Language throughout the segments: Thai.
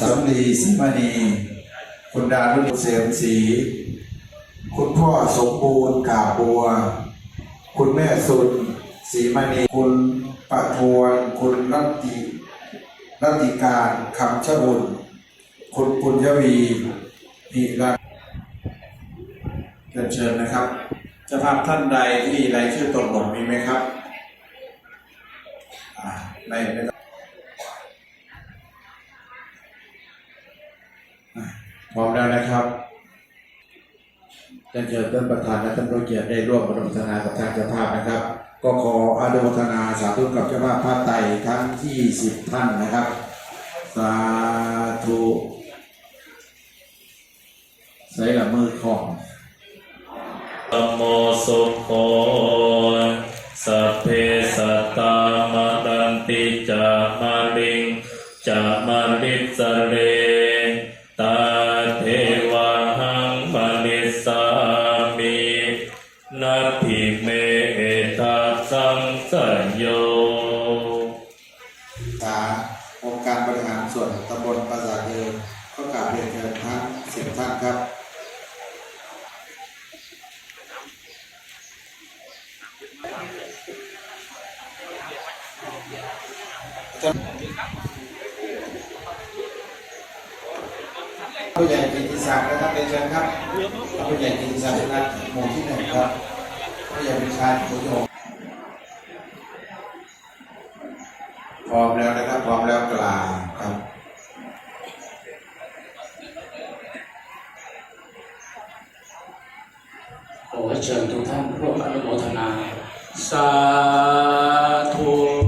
สำลีสิมณีคุณดารุณีเสมศีคุณพ่อสมบูรณ์กาบัว คุณแม่สุนศรีมณี คุณปะทวน คุณรัตติรัตติการคำชบุญคุณปุญญวีนิรันเชิญนะครับจะภาพท่านใดที่รายชื่อตกหล่นมีไหมครับอ่ไม่ พร้อมแล้วนะครับจะเชิญท่านประธานและท่านผู้เกียรติได้ร่วมอนุโมทนากับทางเจ้าภาพนะครับ ก็ขออนุโมทนาสาธุกับเจ้าภาพพระไตรทั้งที่สิบท่านนะครับ สาธุใส่ละมือของนะโมสุโขสัพเพสัตตามะดันติจามาลิงจามาลิสเร โยสาองค์การบริหารส่วนตำบลปราสาทเดิมก็กราบเรียนเชิญทั้งสิบท่านครับผู้ใหญ่กิติศักดิ์นะครับเรียนเชิญครับผู้ใหญ่กิติศักดิ์นะหมู่ที่หนึ่งครับผู้ใหญ่เป็นชายผู้โย พร้อมแล้วนะครับพร้อมแล้วกลางครับขอเชิญทุกท่านร่วมอนุโมทนาสาธุ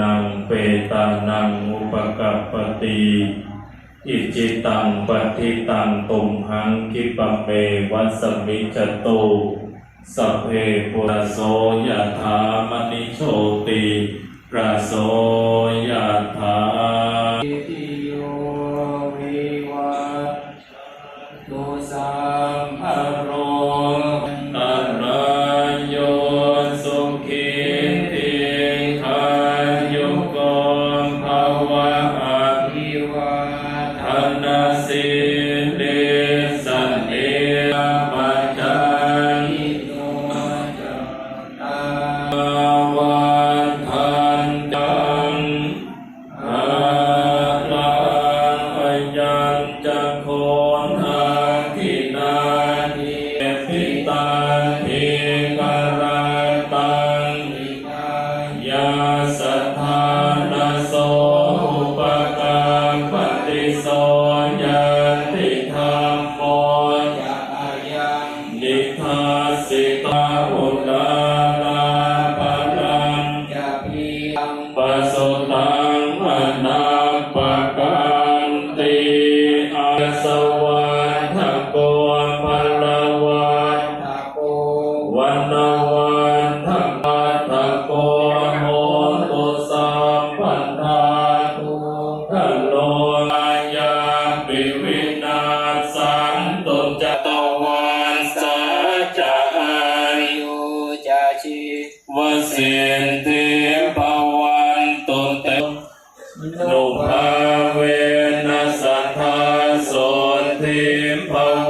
นังเปตานังอุปกัปปติอิจิตังปฏิตังตุมหังคิปะเมวัสมิจโตสัพเพปุระโสยถามณิโชติระโสยถา มภว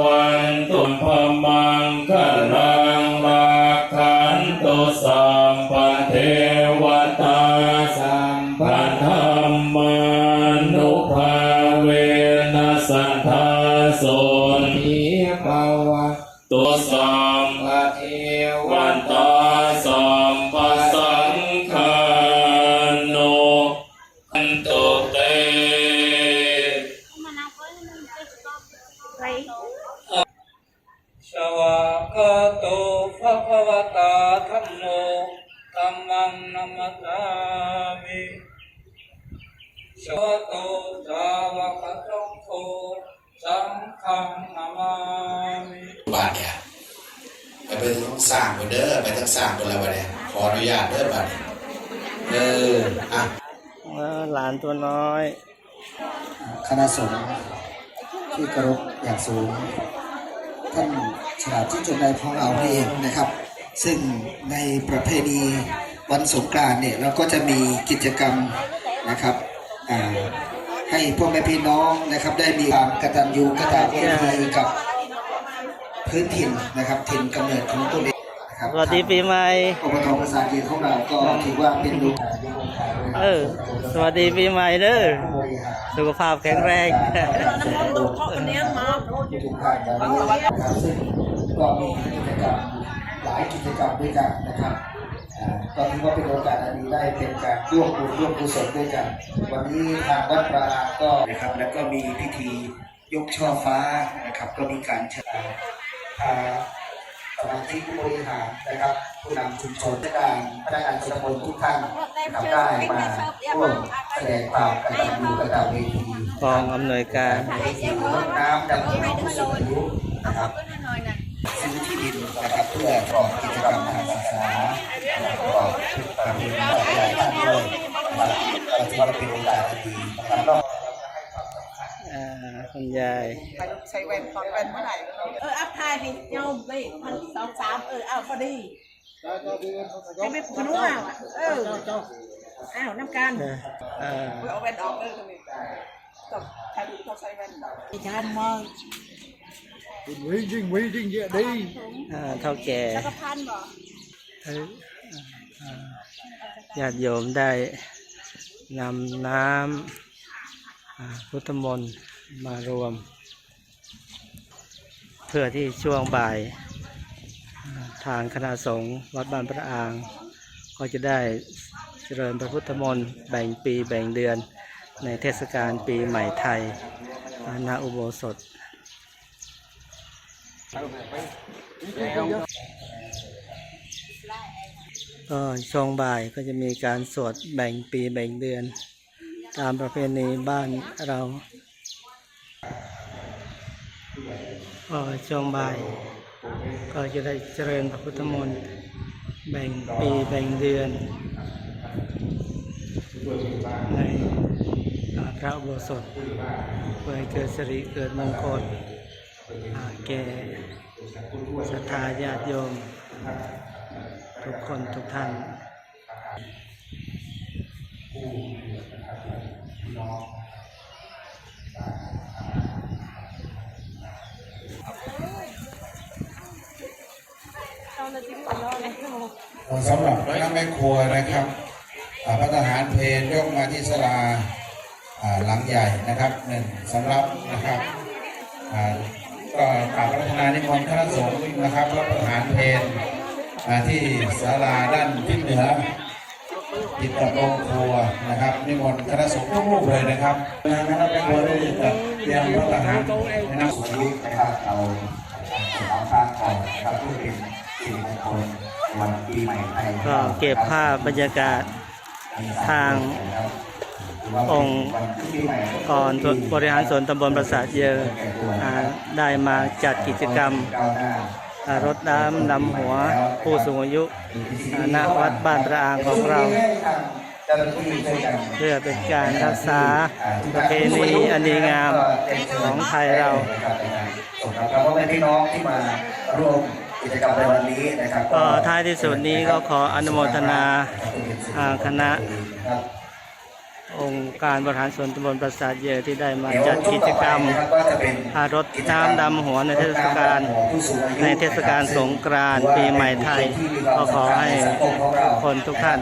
งฆังนามามิบาทเนี่ยไปไปสร้างคนเด้อไปทั้งสร้างคนละวันเนี่ยขออนุญาตเด้อบาทเนี่ยเอออะเออหลานตัวน้อย คณะสงฆ์ที่เคารพอย่างสูง ท่านฉลาดที่จนในพองเอานี่เองนะครับ ซึ่งในประเพณีวันสงกรานต์เนี่ยเราก็จะมีกิจกรรมนะครับอ่า ให้พ่อแม่พี่น้องนะครับ ได้มีความกตัญญูกตเวทีกับพื้นถิ่นนะครับถิ่นกำเนิดของตัวเองนะครับสวัสดีปีใหม่อบตภาษาจีนของเราก็ถือว่าเป็นลูกหลานที่คนไทยนะคเอรับอสวัสดีปีใหม่เด้อบริหารสุขภาพแข็งแรงทุกท่านนะครับซึ่งก็มีกิจกรรมหลายกิจกรรมด้วยกันนะครับอ่า ก็ถือว่าเป็นโอกาสอันดีได้เป็นการร่วมบุญร่วมกุศลด้วยกัน วันนี้ทางวัดปราอางก็นะครับแล้วก็มีพิธียกช่อฟ้านะครับ ก็มีการเชิญพาสมาชิกผู้บริหารนะครับผู้นำชุมชนและการพนักงานชนบททุกท่านนะครับได้มาร่วมแสดงความกตัญญูกตเวทีกองอำนวยการน้ำดำหัวผู้สูงอายุนะครับซื้อที่ดินนะครับเพื่อประกอบกิจกรรมทางศาสนา ประกอบประเพณีต่อไปท่านด้วยนะครับก็ถือว่าเป็นโอกาสที่ดีนะครับอ่าคุณยายใช้แว่นถอดแว่นเมื่อไหร่เอออัพทายให้เงาไปพันสองสามเออเอาพอดีให้ไม่พนุ่งเอาอะเอออ้าวน้ำกันเออเออเอาแว่นออกเลยตรงนี้ต้องใช้ต้องใช้แว่นอีกานมองอ่าเท่าแก่แล้วก็พันบ่เอออ่า ญาติโยมได้นำน้ำพุทธมนต์มารวม เพื่อที่ช่วงบ่าย ทางคณะสงฆ์วัดบ้านพระอาง ก็จะได้เจริญพระพุทธมนต์แบ่งปีแบ่งเดือนในเทศกาลปีใหม่ไทยอ่าณอุโบสถ ก็ช่วงบ่ายก็จะมีการสวดแบ่งปีแบ่งเดือน ตามประเพณีบ้านเราก็ช่วงบ่าย ก็จะได้เจริญพระพุทธมนต์แบ่งปีแบ่งเดือน ในพระอุโบสถเพื่อให้เกิดสิริเกิดมงคลแก่ศรัทธาญาติโยม ทุกคนทุกท่านสำหรับคณะแม่ครัวนะครับพระทหารเพลยกมาที่สลาหลังใหญ่นะครับหนึ่งสำหรับนะครับก็กราบพระรานานิมนต์คณะสงฆ์นะครับรับประทานเพล อ่าที่ศาลาด้านทิศเหนือติดกับโรงครัวนะครับนิมนต์คณะสงฆ์ทุกรูปเลยนะครับทางคณะแม่ครัวได้จัดเตรียมพระทหารในน้ำวันนี้นะครับเราสามภาคก่อนนะครับเพื่อเป็นสิริมงคลวันปีใหม่ไทยก็เก็บภาพบรรยากาศทางองค์กรบริหารส่วนตำบลประสาทเยออ่าได้มาจัดกิจกรรม รดน้ำนำหัวผู้สูงอายุอ่าณวัดบ้านระอางของเรา เพื่อเป็นการรักษาประเพณีอันดีงามของไทยเราแล้วก็เป็นพี่น้องที่มาร่วมกิจกรรมในวันนี้นะครับก็ท้ายที่สุดนี้ก็ขออนุโมทนาอ่าคณะ องค์การบริหารส่วนตำบลประสาทเยอที่ได้มาจัดกิจกรรมก็จะเป็นอารถน้ำดำหัวในเทศกาลในเทศกาลสงกรานต์ปีใหม่ไทยก็ขอให้คนทุกท่าน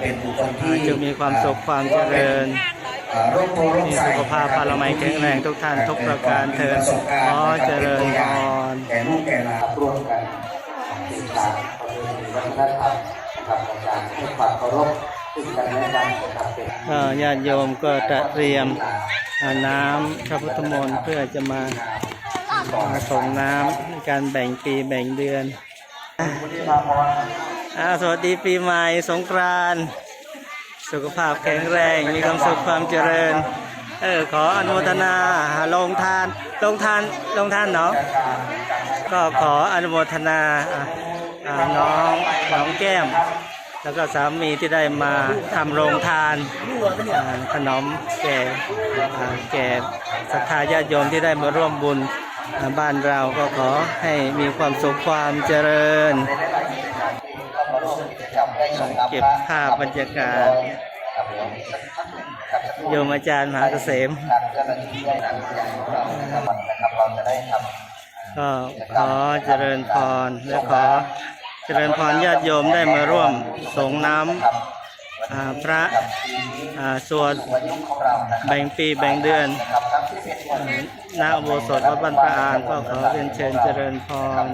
จงมีความสุขความเจริญมีสุขภาพพลามัยแข็งแรงทุกท่านทุกประการเถิดขอเจริญพรแก่ลูกแก่หลานร่วมกันศึกษาประเพณีวัฒนธรรมนะครับในการให้ความเคารพ ก็ญาติโยมก็จะเตรียมน้ำพระพุทธมนต์เพื่อจะมามาส่งน้ำในการแบ่งปีแบ่งเดือนอาสวัสดีปีใหม่สงกรานต์สุขภาพแข็งแรง มีความสุขความเจริญ เออ ขออนุโมทนาลงทานลงทานลงทานเนาะก็ขออนุโมทนาอ่าน้องน้องแก้ม แล้วก็สามีที่ได้มาทำโรงทานขนมแก่แก่ศรัทธาญาติโยมที่ได้มาร่วมบุญบ้านเราก็ขอให้มีความสุขความเจริญ เก็บภาพบรรยากาศโยมอาจารย์มหาเกษมก็ขอเจริญพรและขอ จริญพรญาติโยมได้มาร่วมสงน้ำพระสวดแบ่งปีแบ่งเดือนนาโบสถวัดบ้านพระอานก็ขอเรียนเชิญเจริญพร